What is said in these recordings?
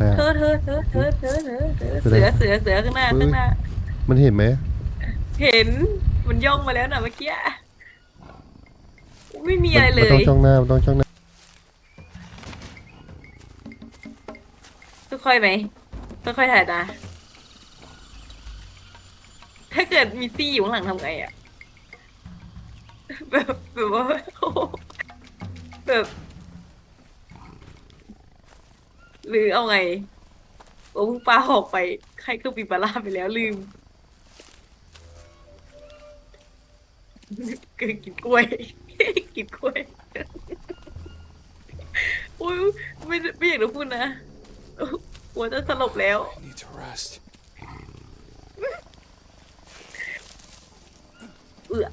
ใครเธอะอเธอเธอเธอเธอเธอเธอเสือเสือเสือข้างหน้าข้างหน้า มันเห็นไหมเห็นมันย่องมาแล้วนะเมื่อกี้ไม่มีอะไรเลมันต้องยจ้องหน้ามันต้องจ้องหน้าค่อยๆไหมค่อยๆถ่ายตาถ้าเกิดมีซี่อยู่ข้างหลังทำไงอะแบบแบบว่าโอ้โหแบบ หรือเอาไงโอ้เพิ่งปลาออกไปใครก็ปีปลาร่าไปแล้วลืมกินกินกล้วย กินกล้วยอุ้ยไม่ไม่อยากจะพูดนะหัวจะสลบแล้ว I need to rest. เอื้อ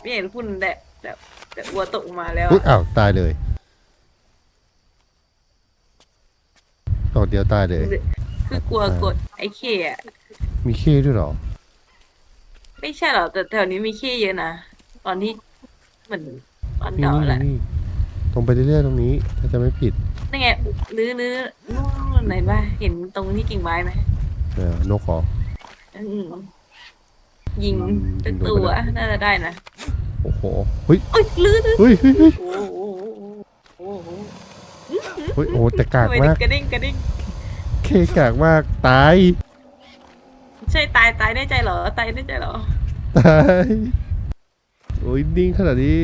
ไม่อยากจะพูดแต่แต่แต่วัวตกมาแล้วอุ๊ยอะอ้าวตายเลย อกเดียวตายเลย คือกลัวกดไอ้เคอะมีขี้ด้วยเหรอ ไม่ใช่หรอแต่แถวนี้มีเคเยอะนะ ตอนที่เหมือนตอนนี่เก่านี่แหละ นี่ตรงไปเรื่อยๆตรงนี้ ถ้าจะไม่ผิดนั่นไงลื้อลื้อนู่นไหนบ้างเห็นตรงที่กิ่งไม้ไหมเออนกขออืมยิงอืมตึกยิงโดนตัวไปแล้วน่าจะได้นะ โอ้โหเฮ้ยเอ้ยลื้อลื้อเฮ้ยเฮ้ยเฮ้ยโอ้โหโอ้โห เฮ้ยโอ้โหแต่กากทำไมมากกระดิ่งกระดิ่งเคกากมากตายใช่ตายตายแน่ใจเหรอตายแน่ใจเหรอตายโอ้ยนิ่งขนาดนี้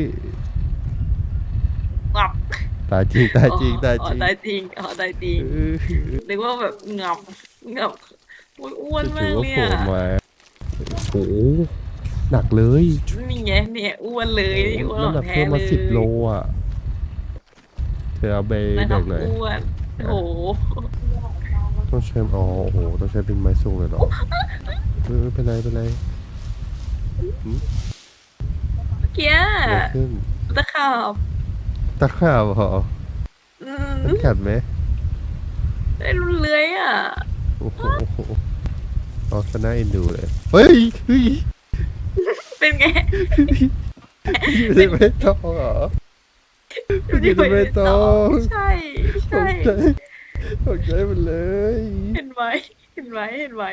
งับตายจริงตายจริงตายอ๋จอริงตายจริงอ๋อตายจริงเออนึกว่าแบบงับงับโอ้ยอ้วนมาถืกอว่าเลยโผล่อะมาโอ้โหหนักเลยนี่ไงเนี่ยอ้วนเลยอ้วนขน้ำอหนังกแท้เพิ่มเลมายสิบโลอะ เธอเอาไปนะคแบรับกหน่อยอ้วนโอ้โหต้องใช้อ๋อโอ้โหต้องใช้เป็นไม้สูงเลยเหรอเออไม่เป็นไรไม่เป็นไรเมื่อกี้เกิดขึ้นตะขาบตะขาบเหรออืมมันกัดไหมได้รุนเลื้อยอะโอ้โหเอาชนะเอ็นดูเลยเฮ้ยเฮ้ยเป็นไงอยู่ในไม่ต้องเหรอ อยู่ในไม่ต้องใช่ตใช่กใจตกใจหมดเลย เห็นไหมเห็นไหมเห็นไหม